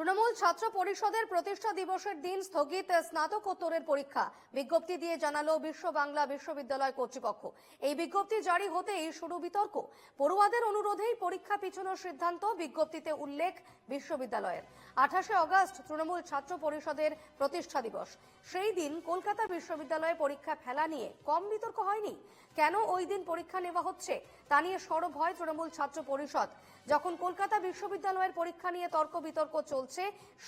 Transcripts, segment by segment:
তৃণমূল ছাত্র পরিষদের প্রতিষ্ঠা দিবসের দিন স্থগিত স্নাতকোত্তরের পরীক্ষা। বিজ্ঞপ্তি দিয়ে জানালো বিশ্ব বাংলা বিশ্ববিদ্যালয় কর্তৃপক্ষ। এই বিজ্ঞপ্তি জারি হতেই শুরু বিতর্ক। পড়ুয়াদের অনুরোধেই পরীক্ষা পিছনোর সিদ্ধান্ত, বিজ্ঞপ্তিতে উল্লেখ বিশ্ববিদ্যালয়ের। আঠাশে অগস্ট তৃণমূল ছাত্র পরিষদের প্রতিষ্ঠা দিবস। সেই দিন কলকাতা বিশ্ববিদ্যালয়ে পরীক্ষা ফেলা নিয়ে কম বিতর্ক হয়নি? কেন ওই দিন পরীক্ষা নেওয়া হচ্ছে? তা নিয়ে সরব হয় তৃণমূল ছাত্র পরিষদ। যখন কলকাতা বিশ্ববিদ্যালয়ের পরীক্ষা নিয়ে তর্ক বিতর্ক চলছে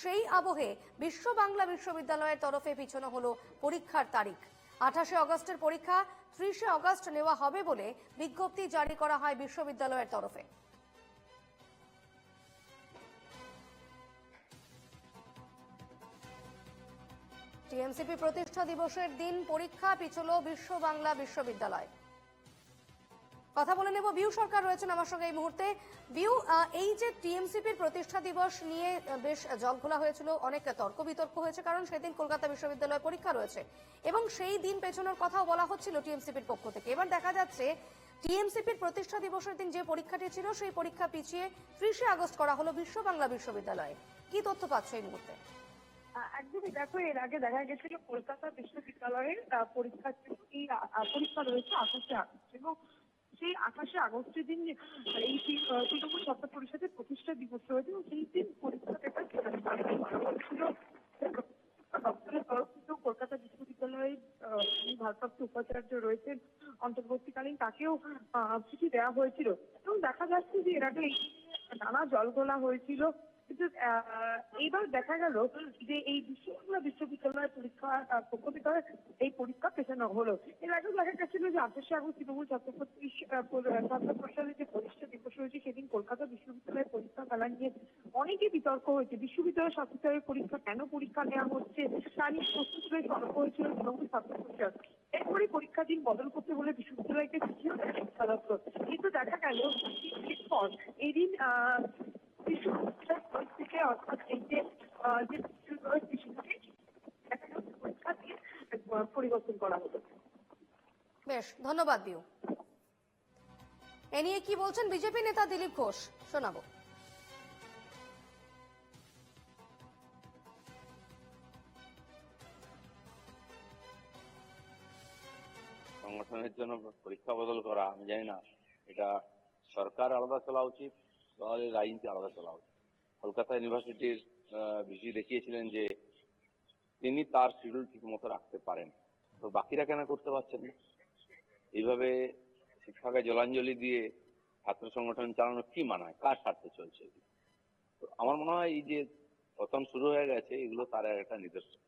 সেই আবহে বিশ্ব বাংলা বিশ্ববিদ্যালয়ের তরফে পিছনো হলো পরীক্ষার তারিখ। আঠাশে অগস্টের পরীক্ষা, ত্রিশে অগস্ট নেওয়া হবে বলে বিজ্ঞপ্তি জারি করা হয় বিশ্ববিদ্যালয়ের তরফে। টিএমসিপি প্রতিষ্ঠা দিবসের দিন পরীক্ষা পিছল বিশ্ব বাংলা বিশ্ববিদ্যালয়। কথা বলে নেব। বিউ সরকার রয়েছেন আমার সঙ্গে এই মুহূর্তে। বিউ এই যে টিএমসিপির প্রতিষ্ঠা দিবস নিয়ে বেশ জল খোলা হয়েছিল অনেক তর্ক বিতর্ক হয়েছে, কারণ সেদিন কলকাতা বিশ্ববিদ্যালয়ে পরীক্ষা রয়েছে। এবং সেই দিন পেছনের কথাও বলা হচ্ছিল টিএমসিপির পক্ষ থেকে। এবার দেখা যাচ্ছে টিএমসিপির প্রতিষ্ঠা দিবসের দিন যে পরীক্ষাটি ছিল, সেই পরীক্ষা পিছিয়ে ত্রিশে আগস্ট করা হলো বিশ্ব বাংলা বিশ্ববিদ্যালয়ে। কি তথ্য পাচ্ছ এই মুহূর্তে? একদমই। দেখো, এর আগে দেখা গেছিল কলকাতা বিশ্ববিদ্যালয়ের পরীক্ষা পরীক্ষা রয়েছে আঠাশে আগস্ট। এবং সেই আঠাশে আগস্টের দিন এই তি- আহ, তৃণমূল ছাত্র পরিষদের প্রতিষ্ঠা দিবস রয়েছে এবং সেই দিন পরীক্ষা পেপার দপ্তরের তরফ কলকাতা বিশ্ববিদ্যালয়ের ভারপ্রাপ্ত উপাচার্য রয়েছেন অন্তর্বর্তীকালীন তাকেও চিঠি দেওয়া হয়েছিল। এবং দেখা যাচ্ছে যে এর আগে এই নানা জলগোলা হয়েছিল। কিন্তু এইবার দেখা গেল যে এই বিশ্ববাংলা বিশ্ববিদ্যালয়ের পরীক্ষা আহ, পক্ষ থেকে এই পরীক্ষা পেছানো হলো। এর আগে দেখা গেছিল যে আঠাশে আগস্ট তৃণমূল ছাত্র ছাত্র যে প্রতিষ্ঠা দিবস রয়েছে সেদিন কলকাতা বিশ্ববিদ্যালয়ের পরীক্ষা ফেলা নিয়ে অনেকই বিতর্ক হয়েছে। বিশ্ববিদ্যালয় ছাত্রছাত্রীর পরীক্ষা কেন পরীক্ষা নেওয়া হচ্ছে তা নিয়ে প্রশ্ন তুলে তর্ক হয়েছিল তৃণমূল ছাত্র পরিষদ এরপরে পরীক্ষা দিন বদল করতে হলে বিশ্ববিদ্যালয়কে চিঠিও দেয় শিক্ষা দপ্তর কিন্তু দেখা গেল এরপর এই দিন আহ বিশ্ববিদ্যালয় তরফ থেকে অর্থাৎ এই পরিবর্তন করা হলো বেশ, ধন্যবাদ বিউ এ নিয়ে কি বলছেন বিজেপি নেতা দিলীপ ঘোষ? শোনাবো। সংগঠনের জন্য পরীক্ষা বদল করা, আমি জানি না। এটা সরকার আলাদা চলা উচিত তাহলে রাজনীতি আলাদা চলা উচিত। কলকাতা ইউনিভার্সিটির ভিসি দেখিয়েছিলেন যে তিনি তার শিডিউল ঠিক মতো রাখতে পারেন। তো বাকিরা কেন করতে পারছেন না? এইভাবে শিক্ষাকে জলাঞ্জলি দিয়ে ছাত্র সংগঠন চালানো কি মানায়? কার স্বার্থে চলছে আমার মনে হয় এই যে পতন শুরু হয়ে গেছে, এগুলো তার একটা নিদর্শন।